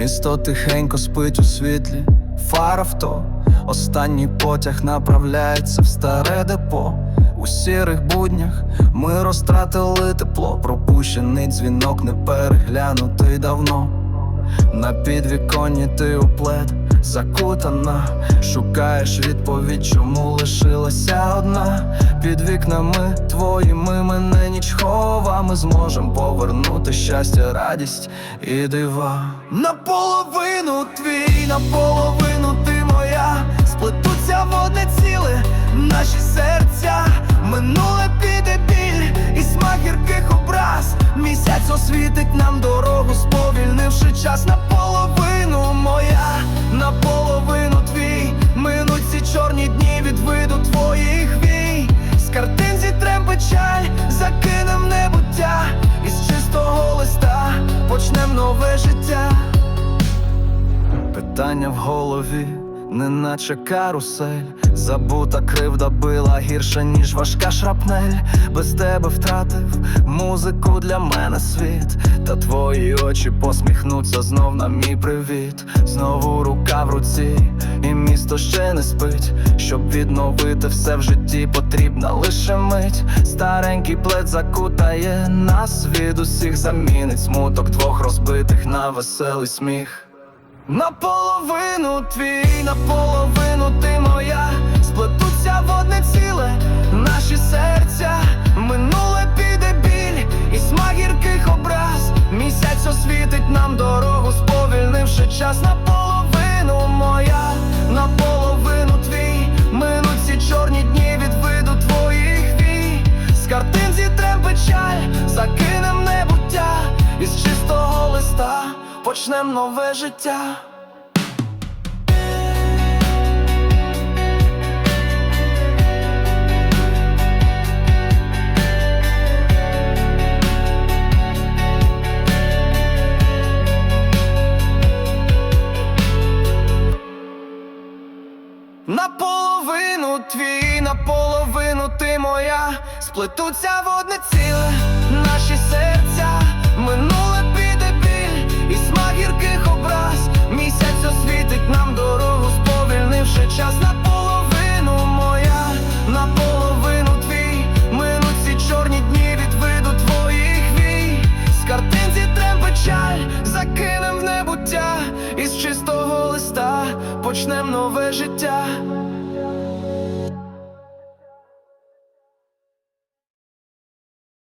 Місто тихенько спить у світлі, фар авто, останній потяг направляється в старе депо. У сірих буднях ми розтратили тепло, пропущений дзвінок не переглянутий давно. На підвіконні ти у закутана, шукаєш відповідь, чому лишилася одна. Під вікнами твоїми мене ніч хова. Ми зможем повернути щастя, радість і дива. Наполовину твій, наполовину ти моя, сплетуться в ціле наші серця, минуле піде біль і смак гірких образ. Місяць освітить нам дорогу, сповільнивши час наполовину Питання в голові, неначе карусель. Забута кривда била гірше, ніж важка шрапнель. Без тебе втратив музику для мене світ. Та твої очі посміхнуться знов на мій привіт. Знову рука в руці, і місто ще не спить. Щоб відновити все в житті, потрібна лише мить. Старенький плед закутає нас від усіх замінить смуток двох розбитих на веселий сміх. Наполовину твій, наполовину ти моя, сплетуться в одне ціле наші серця, минуле піде біль і смак гірких образ. Місяць освітить нам дорогу, сповільнивши час наполовину почнем нове життя. Наполовину твій, наполовину ти моя, сплетуться в одне ціле почнем нове життя.